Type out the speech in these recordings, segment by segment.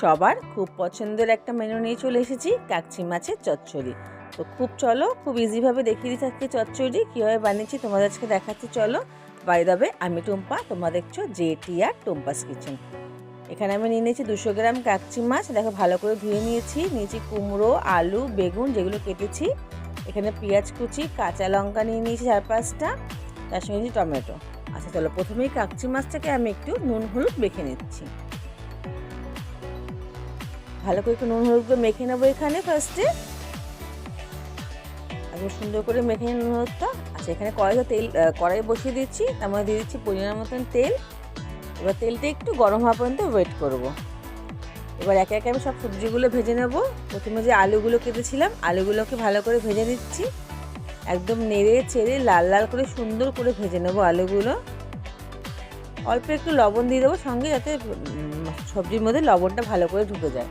সবার খুব পছন্দের একটা মেনু নিয়ে চলে এসেছি, কাকচি মাছের চচ্চড়ি। তো খুব চলো, খুব ইজিভাবে দেখিয়ে দিচ্ছি আজকে চচ্চড়ি, কীভাবে বানিয়েছি তোমাদের আজকে দেখাচ্ছি, চলো। বাই দাবে আমি টুম্পা, তোমরা দেখছ জেটি আর টুম্পাস কিচেন এখানে আমি নিয়ে নিয়েছি দুশো গ্রাম কাকচি মাছ, দেখো ভালো করে ধুয়ে নিয়েছি নিয়েছি কুমড়ো, আলু, বেগুন, যেগুলো কেটেছি। এখানে পেঁয়াজ কুচি, কাঁচা লঙ্কা নিয়ে নিয়েছি চার পাঁচটা, তার সঙ্গে টমেটো। আচ্ছা চলো প্রথমেই কাকচি মাছটাকে আমি একটু নুন, হলুদ বেখে নিচ্ছি। ভালো করে একটু নুন, হলুদ করে মেখে নেব এখানে ফার্স্টে একদম সুন্দর করে মেখে নুন হলুদটা। আচ্ছা এখানে কড়াইতে তেল কড়াই বসিয়ে দিচ্ছি। তার মধ্যে দিয়ে দিচ্ছি পরিমাণ মতন তেল। এবার তেলটা একটু গরম হওয়া পর্যন্ত ওয়েট করব। এবার একে একে আমি সব সবজিগুলো ভেজে নেব। প্রথমে যে আলুগুলো কেটেছিলাম, আলুগুলোকে ভালো করে ভেজে দিচ্ছি একদম নেড়ে ছেড়ে লাল লাল করে সুন্দর করে ভেজে নেব আলুগুলো। অল্প একটু লবণ দিয়ে দেবো সঙ্গে যাতে সবজির মধ্যে লবণটা ভালো করে ঢুকে যায়।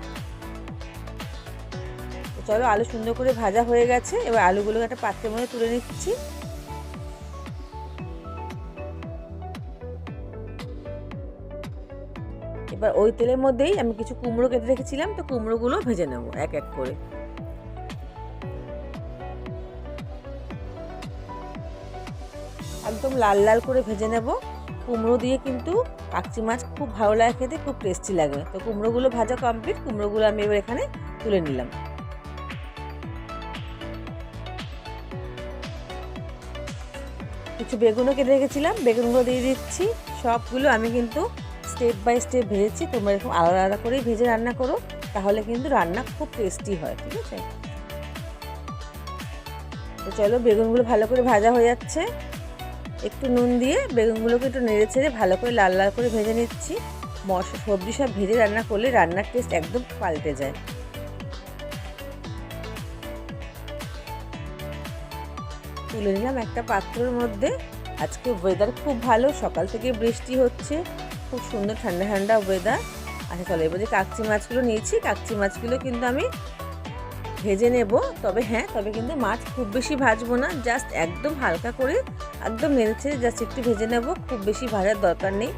চলো আলু সুন্দর করে ভাজা হয়ে গেছে, এবার আলুগুলোকে একটা পাত্রের মধ্যে তুলে নিচ্ছি। এবার ওই তেলের মধ্যেই আমি কিছু কুমড়ো কেটে রেখেছিলাম, তো কুমড়োগুলো ভেজে নেব এক এক করে। একদম লাল লাল করে ভেজে নেব। কুমড়ো দিয়ে কিন্তু কাকচি মাছ খুব ভালো লাগে খেতে, খুব টেস্টি লাগে। তো কুমড়োগুলো ভাজা কমপ্লিট কুমড়োগুলো আমি এবার এখানে তুলে নিলাম। কিছু বেগুনও কেটে রেখেছিলাম, বেগুনগুলো দিয়ে দিচ্ছি। সবগুলো আমি কিন্তু স্টেপ বাই স্টেপ ভেজেছি। তোমরা এরকম আলাদা আলাদা করেই ভেজে রান্না করো, তাহলে কিন্তু রান্না খুব টেস্টি হয়, ঠিক আছে? তো চলো বেগুনগুলো ভালো করে ভাজা হয়ে যাচ্ছে। একটু নুন দিয়ে বেগুনগুলোকে একটু নেড়ে ছেড়ে ভালো করে লাল লাল করে ভেজে নিচ্ছি। মশলা সবজি সব ভেজে রান্না করলে রান্নার টেস্ট একদম পাল্টে যায়। তুলে নিলাম একটা পাত্রের মধ্যে। আজকে ওয়েদার খুব ভালো, সকাল থেকে বৃষ্টি হচ্ছে। খুব সুন্দর ঠান্ডা ঠান্ডা ওয়েদার আচ্ছা চলো এবার যে কাকচি মাছগুলো নিয়েছি। কাকচি মাছগুলো কিন্তু আমি ভেজে নেব। তবে হ্যাঁ তবে কিন্তু মাছ খুব বেশি ভাজবো না। জাস্ট একদম হালকা করে একদম নেড়েছে জাস্ট একটু ভেজে নেব, খুব বেশি ভাজার দরকার নেই।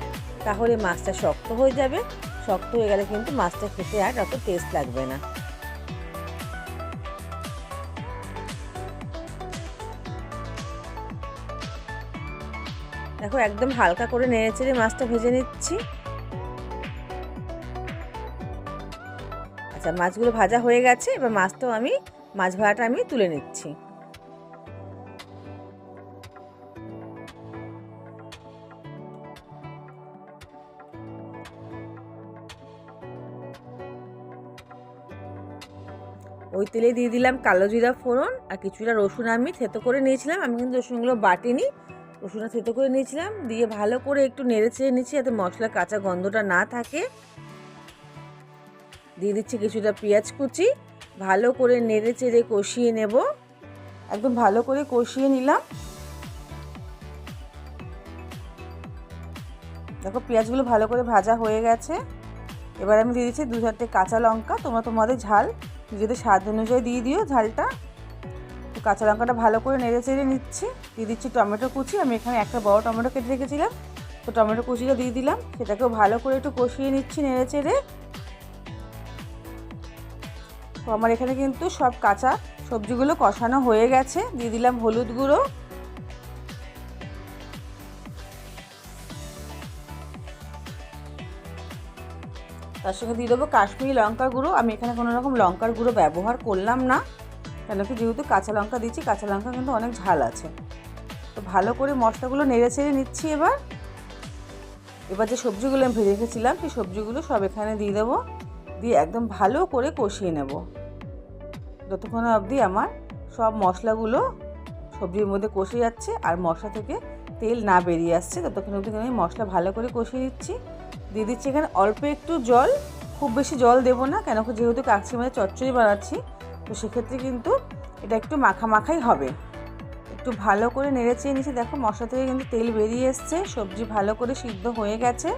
তাহলে মাছটা শক্ত হয়ে যাবে। শক্ত হয়ে গেলে কিন্তু মাছটা খেতে আর অত টেস্ট লাগবে না। দেখো একদম হালকা করে নেড়ে চেড়ে মাছটা ভেজে নিচ্ছি। আচ্ছা মাছগুলো ভাজা হয়ে গেছে, এবার মাছটাও আমি, মাছ ভাড়াটা আমি তুলে নিচ্ছি। ওই তেলে দিয়ে দিলাম কালো জিরা ফোড়ন আর কিছুটা রসুন আমি থেতো করে নিয়েছিলাম। আমি কিন্তু রসুনগুলো বাটিনি, রসুনটা থেতো করে নিয়েছিলাম। দিয়ে ভালো করে একটু নেড়ে চেড়ে নিচ্ছি যাতে মশলার কাঁচা গন্ধটা না থাকে। দিয়ে দিচ্ছি কিছুটা পেঁয়াজ কুচি, ভালো করে নেড়ে চেড়ে কষিয়ে নেব। একদম ভালো করে কষিয়ে নিলাম। দেখো পেঁয়াজগুলো ভালো করে ভাজা হয়ে গেছে। এবার আমি দিয়ে দিচ্ছি দু চারটে কাঁচা লঙ্কা, তোমরা তোমাদের ঝাল। নিজেদের স্বাদ অনুযায়ী দিয়ে দিও ঝালটা। তো কাঁচা লঙ্কাটা ভালো করে নেড়ে চেড়ে নিচ্ছি। দিয়ে দিচ্ছি টমেটো কুচি। আমি এখানে একটা বড় টমেটো কেটে রেখেছিলাম। তো টমেটো কুচিটা দিয়ে দিলাম। সেটাকেও ভালো করে একটু কষিয়ে নিচ্ছি নেড়ে চেড়ে। তো আমার এখানে কিন্তু সব কাঁচা সবজিগুলো কষানো হয়ে গেছে। দিয়ে দিলাম হলুদ গুঁড়ো। তার সঙ্গে দিয়ে দেবো কাশ্মীরি লঙ্কার গুঁড়ো। আমি এখানে কোনো রকম লঙ্কার গুঁড়ো ব্যবহার করলাম না, কেন কি যেহেতু কাঁচা লঙ্কা দিচ্ছি, কাঁচা লঙ্কা কিন্তু অনেক ঝাল আছে। তো ভালো করে মশলাগুলো নেড়ে ছেড়ে নিচ্ছি এবার। এবার যে সবজিগুলো আমি ভেজে রেখেছিলাম, সেই সবজিগুলো সব এখানে দিয়ে দেবো। দিয়ে একদম ভালো করে কষিয়ে নেব। যতক্ষণ অবধি আমার সব মশলাগুলো সবজির মধ্যে কষে যাচ্ছে আর মশলা থেকে তেল না বেরিয়ে আসছে, ততক্ষণ অবধি আমি মশলা ভালো করে কষিয়ে দিচ্ছি দিয়ে দিচ্ছি এখানে অল্প একটু জল। খুব বেশি জল দেবো না, কেন যেহেতু কাকচি মাছের চচ্চড়ি বানাচ্ছি, তো সেক্ষেত্রে কিন্তু এটা একটু মাখা মাখাই হবে। একটু ভালো করে নেড়ে চেয়ে নিচ্ছি। দেখো মশলা থেকে কিন্তু তেল বেরিয়ে এসছে, সবজি ভালো করে সিদ্ধ হয়ে গেছে।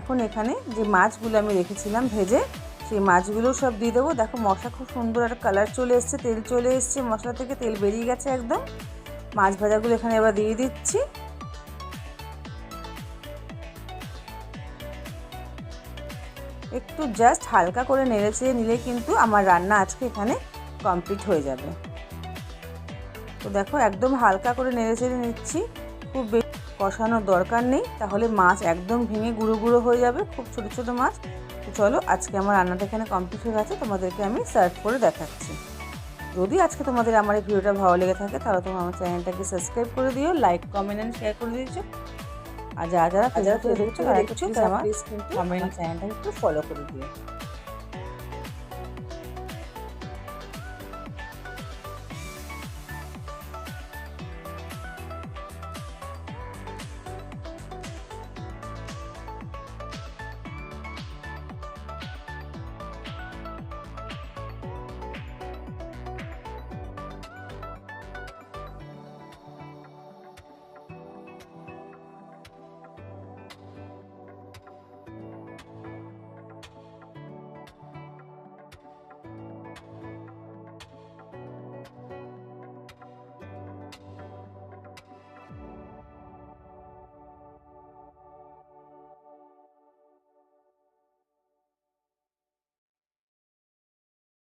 এখন এখানে যে মাছগুলো আমি রেখেছিলাম ভেজে, সেই মাছগুলো সব দিয়ে দেবো। দেখো মশলা খুব সুন্দর একটা কালার চলে এসছে, তেল চলে এসছে, মশলা থেকে তেল বেরিয়ে গেছে একদম। মাছ ভাজাগুলো এখানে এবার দিয়ে দিচ্ছি। একটু জাস্ট হালকা করে নেড়ে চেড়ে নিলে কিন্তু আমার রান্না আজকে এখানে কমপ্লিট হয়ে যাবে। তো দেখো একদম হালকা করে নেড়ে চেড়ে নিচ্ছি। খুব কষানোর দরকার নেই, তাহলে মাছ একদম ভেঙে গুঁড়ো গুঁড়ো হয়ে যাবে, খুব ছোটো ছোটো মাছ। তো চলো আজকে আমার রান্নাটা এখানে কমপ্লিট হয়ে গেছে, তোমাদেরকে আমি সার্ভ করে দেখাচ্ছি। যদি আজকে তোমাদের আমার এই ভিডিওটা ভালো লেগে থাকে, তাহলে তোমার আমার চ্যানেলটাকে সাবস্ক্রাইব করে দিও লাইক কমেন্ট অ্যান্ড শেয়ার করে দিয়েছ। আর যারা যারা ফেসবুকে দেখছ তারা আমার কমেন্ট চ্যানেলটাকে একটু ফলো করে দিও।